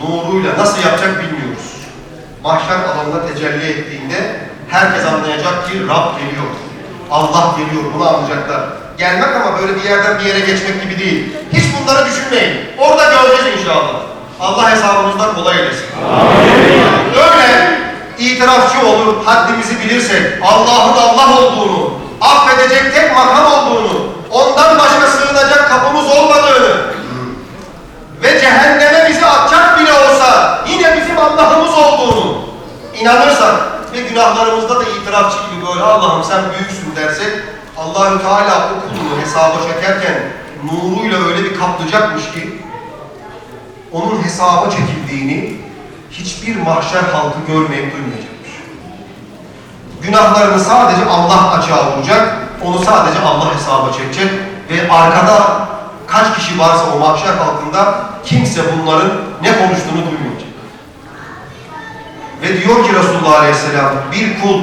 nuruyla, nuruyla nasıl yapacak bilmiyoruz. Mahşer alanına tecelli ettiğinde herkes anlayacak ki Rab geliyor. Allah geliyor. Bunu anlayacaklar. Gelmek ama böyle bir yerden bir yere geçmek gibi değil. Hiç bunları düşünmeyin. Orada göreceğiz inşallah. Allah hesabımızdan kolay eylesin. Öyle itirafçı olur, haddimizi bilirsek, Allah'ın Allah olduğunu, affedecek tek makam olduğunu, ondan başka sığınacak kapımız olmadığını ve cehenneme bizi atacak bile olsa yine bizim Allah'ımız olduğunu inanırsak ve günahlarımızda da itirafçı gibi böyle Allah'ım sen büyüksün dersek Allahü Teala o kulunu hesaba çekerken nuruyla öyle bir kaplayacakmış ki onun hesaba çekildiğini hiçbir mahşer halkı görmeyip duymayacakmış. Günahlarını sadece Allah açığa vuracak, onu sadece Allah hesaba çekecek ve arkada kaç kişi varsa o mahşer halkında kimse bunların ne konuştuğunu duymayacak. Ve diyor ki Resulullah Aleyhisselam bir kul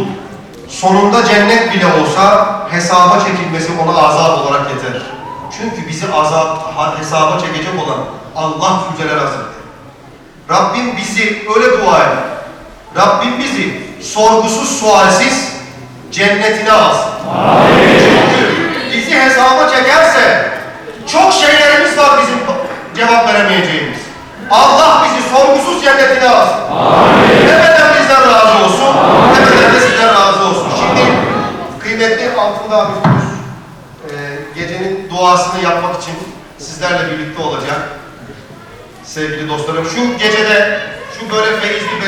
sonunda cennet bile olsa hesaba çekilmesi ona azap olarak yeter. Çünkü bizi azap, hesaba çekecek olan Allah Zülcelal Hazretleri. Rabbim bizi öyle dua eder. Rabbim bizi sorgusuz sualsiz cennetine alsın. Çünkü bizi hesaba çekerse çok şeylerimiz var bizim cevap veremeyeceğimiz. Allah bizi sorgusuz cennetine alsın. Tepeden kıymetli Altındağ abimiz e, gecenin duasını yapmak için sizlerle birlikte olacak. Sevgili dostlarım şu gecede şu böyle feyizli